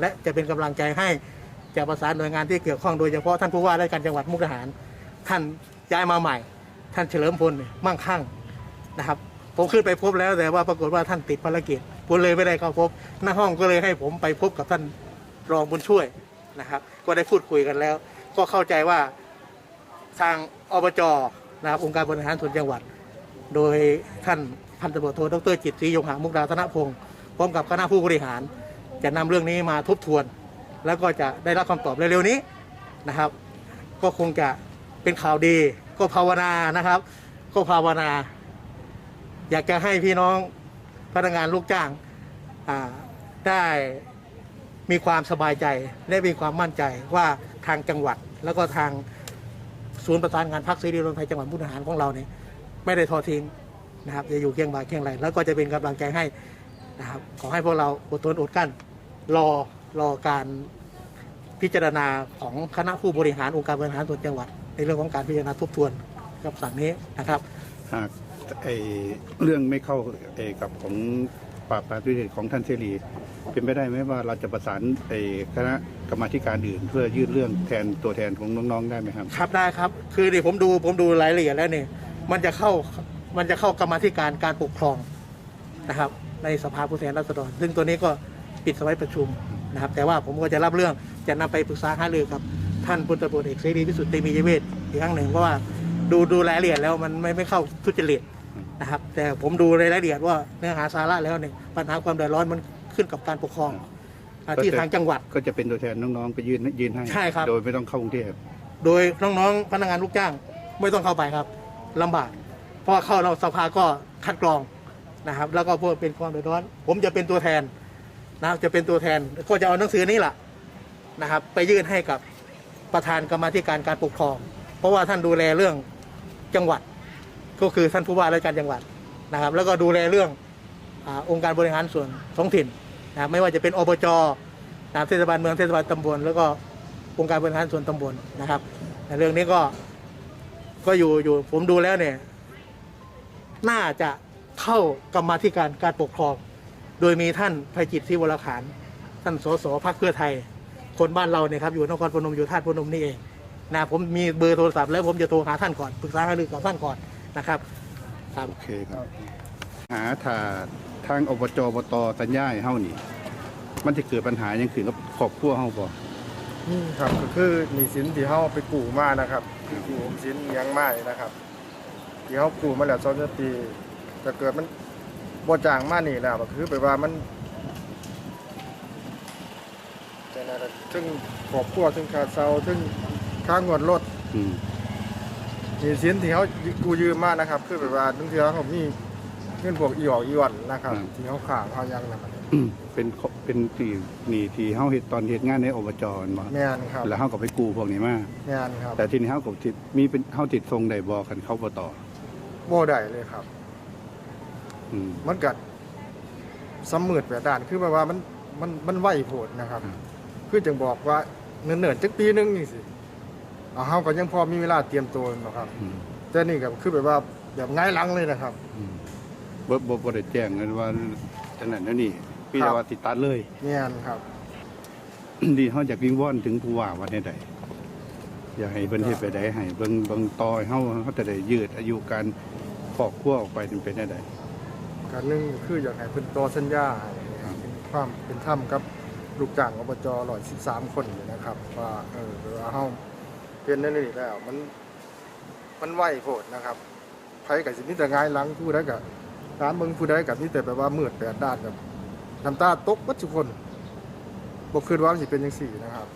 และจะเป็นกำลังใจให้จะประสานหน่วยงานที่เกี่ยวข้องโดยเฉพาะท่านผู้ว่าราชการจังหวัดมุกดาหาร ท่านย้ายมาใหม่ ท่านเฉลิมพลมั่งคั่งนะครับ ผมขึ้นไปพบแล้วแต่ว่าปรากฏว่าท่านติดภารกิจผมเลยไม่ได้เข้าพบหน้าห้องก็เลยให้ผมไปพบกับท่านรองบุญช่วยนะครับ ก็ได้พูดคุยกันแล้ว ก็เข้าใจว่าทางอบจนะครับองค์การบริหารส่วนจังหวัด โดยท่านพันตำรวจโทดรจิตศรียงหามุกดาธนพงศ์พร้อมกับคณะผู้บริหาร จะนำเรื่องนี้มาทบทวน แล้วก็จะได้รับคำตอบเร็วๆนี้นะครับ ก็คงจะเป็นข่าวดีก็ภาวนานะครับ ก็ภาวนา อยากจะให้พี่น้องพนักงานลูกจ้างได้มีความสบายใจและมีความมั่นใจว่าทางจังหวัด แล้วก็ทางศูนย์ประสานงานพักเสรีรวมไทยจังหวัดมุกดาหารของเราเนี่ยไม่ได้ทอทิ้งนะครับจะอยู่เคียงบ่าเคียงไหลแล้วก็จะเป็นกำลังใจให้นะครับขอให้พวกเราอดทนอดกั้น รอรอการพิจารณาของคณะผู้บริหารองค์การบริหารส่วนจังหวัด ในเรื่องของการพิจารณาทบทวนกับสั่งนี้นะครับหากไอเรื่องไม่เข้าไอกับของปราบปรามทุจริตของท่านเสรีเป็นไปได้ไหมว่าเราจะประสานไอคณะกรรมาธิการอื่น เพื่อยื่นเรื่องแทนตัวแทนของน้องๆได้ไหมครับ ครับได้ครับ คือเดี๋ยวผมดูผมดูรายละเอียดแล้วเนี่ยมันจะเข้ามันจะเข้ากรรมาธิการการปกครองนะครับ ในสภาผู้แทนราษฎร ซึ่งตัวนี้ก็ ปิดสมัยประชุมนะครับ แต่ว่าผมก็จะรับเรื่องจะนำไปปรึกษาหารือกับท่านพลตำรวจเอกเสรีพิสุทธิ์เตมียเวทอีกครั้งหนึ่งเพราะว่าดูดูรายละเอียดแล้วมันไม่ไม่เข้าทุจริตนะครับ แต่ผมดูรายละเอียดว่าเนื้อหาสาระแล้วเนี่ยปัญหาความเดือดร้อนมันขึ้นกับการปกครองอ่าที่ทางจังหวัดก็จะเป็นตัวแทนน้องๆไปยื่นยื่นให้ใช่ครับโดยไม่ต้องเข้ากรุงเทพโดยน้องๆพนักงานลูกจ้างไม่ต้องเข้าไปครับลำบากเพราะเข้าเราสภาก็คัดกรองนะครับ แล้วก็พวกเป็นความเดือดร้อน ผมจะเป็นตัวแทน นะจะเป็นตัวแทนก็จะเอาหนังสือนี้แหละนะครับ ไปยื่นให้กับประธานกรรมธิการการปกครอง เพราะว่าท่านดูแลเรื่องจังหวัด ก็คือท่านผู้ว่าราชการจังหวัดนะครับ แล้วก็ดูแลเรื่องอองค์การบริหารส่วนท้องถิ่นนะครับไม่ว่าจะเป็นอบจนะเทศบาลเมืองเทศบาลตำบลแล้วก็องค์การบริหารส่วนตำบลนะครับเรื่องนี้ก็ก็อยู่อยู่ผมดูแล้วเนี่ย น่าจะเข้ากรรมธิการการปกครอง โดยมีท่านภัยจิตที่วรขานท่านสสพักเพื่อไทย คนบ้านเราเนี่ยครับอยู่นครพนมอยู่ท่าตุพนมนี่เองนะผมมีเบอร์โทรศัพท์แล้วผมจะโทรหาท่านก่อนปรึกษาหารือกับท่านก่อนนะครับครับโอเคครับ หาถ้าทางอบจอบตสัญญาให้เฮานี่ มันจะเกิดปัญหาอย่างขึ้นกับครอบครัวเฮาบ่นี่ครับก็คือหนี้สินที่เขาไปกู้มานะครับคือกู้ออมสินอิหยังมานี่นะครับ ที่เขากู้มาแล้วสองปีจะเกิดมัน บ่จางมานี่แล้วก็คือไปว่ามันแต่นั่นแหละถึงครอบครัวถึงค่าเช่าถึงค่างวดรถอืมหนี้สินที่เขากู้ยืมมานะครับ คือไปว่าทั้งเทื่อเขามีเงินพวกอีออกอีหวันนะครับที่เขาข้างเขายังนั่นน่ะอืมเป็นข้อเป็นที่นี่ที่เฮาเฮ็ดตอนเฮ็ดงานในอบจนั่นบ่แม่นครับแล้วเฮาก็ไปกู้พวกนี้มา แม่นครับแต่ทีนี้เฮาก็ติดมีเป็นเฮาติดทรงได้บ่กันเขาบ่ต่อบ่ได้เลยครับ อืม มันกัดสำมืดแปดด้านคือแบบว่ามันมันมันไหวโผดนะครับ อืม คือจังบอกว่าเนิ่นๆจักปีหนึงนี่สิเอาเฮาก็ยังพอมีเวลาเตรียมตัวนะครับ อืมแต่นี่ก็คือแบบว่าแบบง่ายหลังเลยนะครับ อืมบ่บ่บ่ได้แจ้งกันว่าจังนั้นแล้วนี่พี่ครับ ว่าติดตัดเลย เนี่ยครับ ดีเฮาอยากวิงวอนถึงผู้ว่าว่าแนวใดอยากให้เพิ่นเฮ็ดไปได้ให้เบิ่งเบิ่งต่อให้เฮาเฮาจะได้ยืดอายุการครอบครัวออกไปเป็นแนวใด การนึงคืออยากให้เพิ่นต่อสัญญาครับเป็นความเป็นธรรมกับลูกจ้างอบจ113คนอยู่นะครับ ว่าเออเวลาเฮาเป็นนั่นนี่แล้ว มันมันไหวโพดนะครับไผก็สิมีแต่ง่ายหลังผู้ใดก็ตามเบิ่งผู้ใดก็มีแต่แบบว่ามืดแปดด้านแบบน้ำตาตกวัดทุกคนบ่คิดว่ามันสิเป็นจังซี่นะครับ